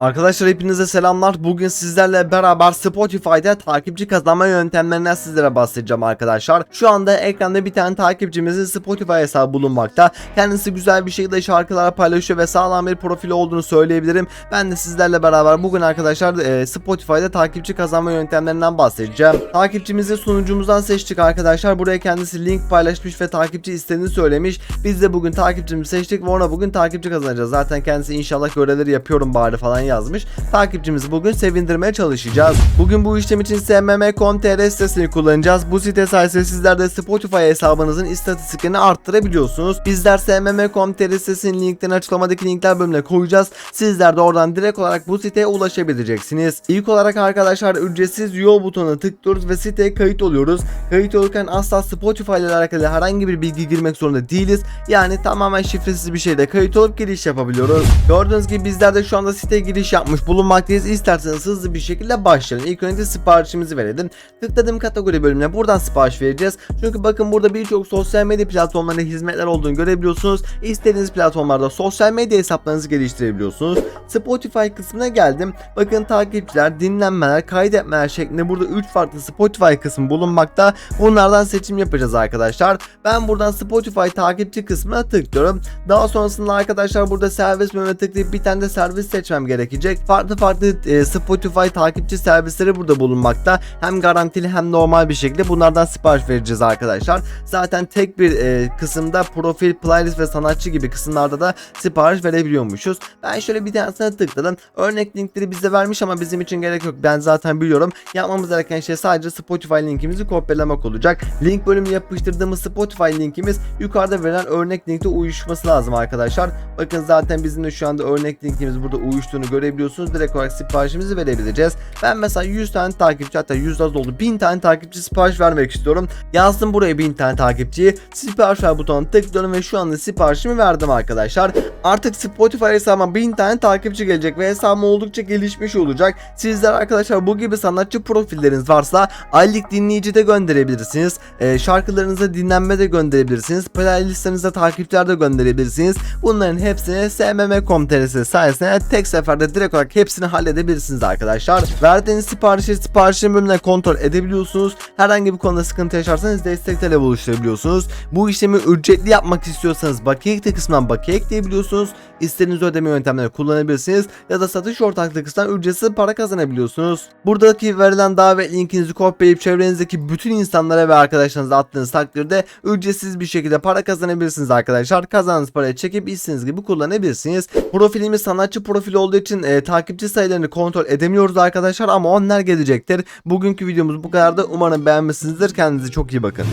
Arkadaşlar hepinize selamlar. Bugün sizlerle beraber Spotify'da takipçi kazanma yöntemlerinden sizlere bahsedeceğim arkadaşlar. Şu anda ekranda bir tane takipçimizin Spotify hesabı bulunmakta. Kendisi güzel bir şekilde şarkılar paylaşıyor ve sağlam bir profili olduğunu söyleyebilirim. Ben de sizlerle beraber bugün arkadaşlar e, Spotify'da takipçi kazanma yöntemlerinden bahsedeceğim. Takipçimizi sunucumuzdan seçtik arkadaşlar. Buraya kendisi link paylaşmış ve takipçi istediğini söylemiş. Biz de bugün takipçimizi seçtik ve ona bugün takipçi kazanacağız. Zaten kendisi inşallah görevleri yapıyorum bari falan yazmış. Takipçimizi bugün sevindirmeye çalışacağız. Bugün bu işlem için smm.com.tr sitesini kullanacağız. Bu site sayesinde sizler de Spotify hesabınızın istatistiklerini arttırabiliyorsunuz. Bizler smm.com.tr sitesinin linklerini açıklamadaki linkler bölümüne koyacağız. Sizler de oradan direkt olarak bu siteye ulaşabileceksiniz. İlk olarak arkadaşlar ücretsiz üye butonuna tıklıyoruz ve siteye kayıt oluyoruz. Kayıt olurken asla Spotify ile alakalı herhangi bir bilgi girmek zorunda değiliz. Yani tamamen şifresiz bir şeyde kayıt olup giriş yapabiliyoruz. Gördüğünüz gibi bizler de şu anda siteye giriş yapmış bulunmaktayız. İsterseniz hızlı bir şekilde başlayalım. İlk önce siparişimizi verelim. Tıkladığım kategori bölümüne buradan sipariş vereceğiz. Çünkü bakın burada birçok sosyal medya platformlarında hizmetler olduğunu görebiliyorsunuz. İstediğiniz platformlarda sosyal medya hesaplarınızı geliştirebiliyorsunuz. Spotify kısmına geldim. Bakın takipçiler, dinlenmeler, kaydetmeler şeklinde burada 3 farklı Spotify kısmı bulunmakta. Bunlardan seçim yapacağız arkadaşlar. Ben buradan Spotify takipçi kısmına tıklıyorum. Daha sonrasında arkadaşlar burada servis bölümüne tıklayıp bir tane de servis seçmem gerekecek. Farklı farklı e, Spotify takipçi servisleri burada bulunmakta. Hem garantili hem normal bir şekilde bunlardan sipariş vereceğiz arkadaşlar. Zaten tek bir e, kısımda profil, playlist ve sanatçı gibi kısımlarda da sipariş verebiliyormuşuz. Ben şöyle bir tanesine tıkladım. Örnek linkleri bize vermiş ama bizim için gerek yok. Ben zaten biliyorum. Yapmamız gereken şey sadece Spotify linkimizi kopyalamak olacak. Link bölümüne yapıştırdığımız Spotify linkimiz yukarıda verilen örnek linkte uyuşması lazım arkadaşlar. Bakın zaten bizim de şu anda örnek linkimiz burada uyuştuğunu görebiliyorsunuz. Direkt olarak siparişimizi verebileceğiz. Ben mesela 100 tane takipçi hatta 100 az oldu 1000 tane takipçi sipariş vermek istiyorum. Yazdım buraya 1000 tane takipçiyi. Sipariş ver butonuna tıklıyorum ve şu anda siparişimi verdim arkadaşlar. Artık Spotify hesabıma 1000 tane takipçi gelecek ve hesabım oldukça gelişmiş olacak. Sizler arkadaşlar bu gibi sanatçı profilleriniz varsa aylık dinleyici de gönderebilirsiniz. Ee, şarkılarınıza dinlenme de gönderebilirsiniz. Playlistlerinize takipçiler de gönderebilirsiniz. Bunların hepsini smm.com.tr sayesinde tek seferde direkt olarak hepsini halledebilirsiniz arkadaşlar. Verdiğiniz siparişi siparişin bölümüne kontrol edebiliyorsunuz. Herhangi bir konuda sıkıntı yaşarsanız destek talebi. Bu işlemi ücretli yapmak istiyorsanız bakiye ekle kısmından bakiye ekleyebiliyorsunuz. İstediğiniz ödeme yöntemleri kullanabilirsiniz ya da satış ortaklığı kısmından ücretsiz para kazanabiliyorsunuz. Buradaki verilen davet linkinizi kopyalayıp çevrenizdeki bütün insanlara ve arkadaşlarınıza attığınız takdirde ücretsiz bir şekilde para kazanabilirsiniz arkadaşlar. Kazandığınız parayı çekip istediğiniz gibi kullanabilirsiniz. Profilimiz sanatçı profili olduğu için e, takipçi sayılarını kontrol edemiyoruz arkadaşlar ama onlar gelecektir. Bugünkü videomuz bu kadar da umarım beğenmişsinizdir. Kendinize çok iyi bakın.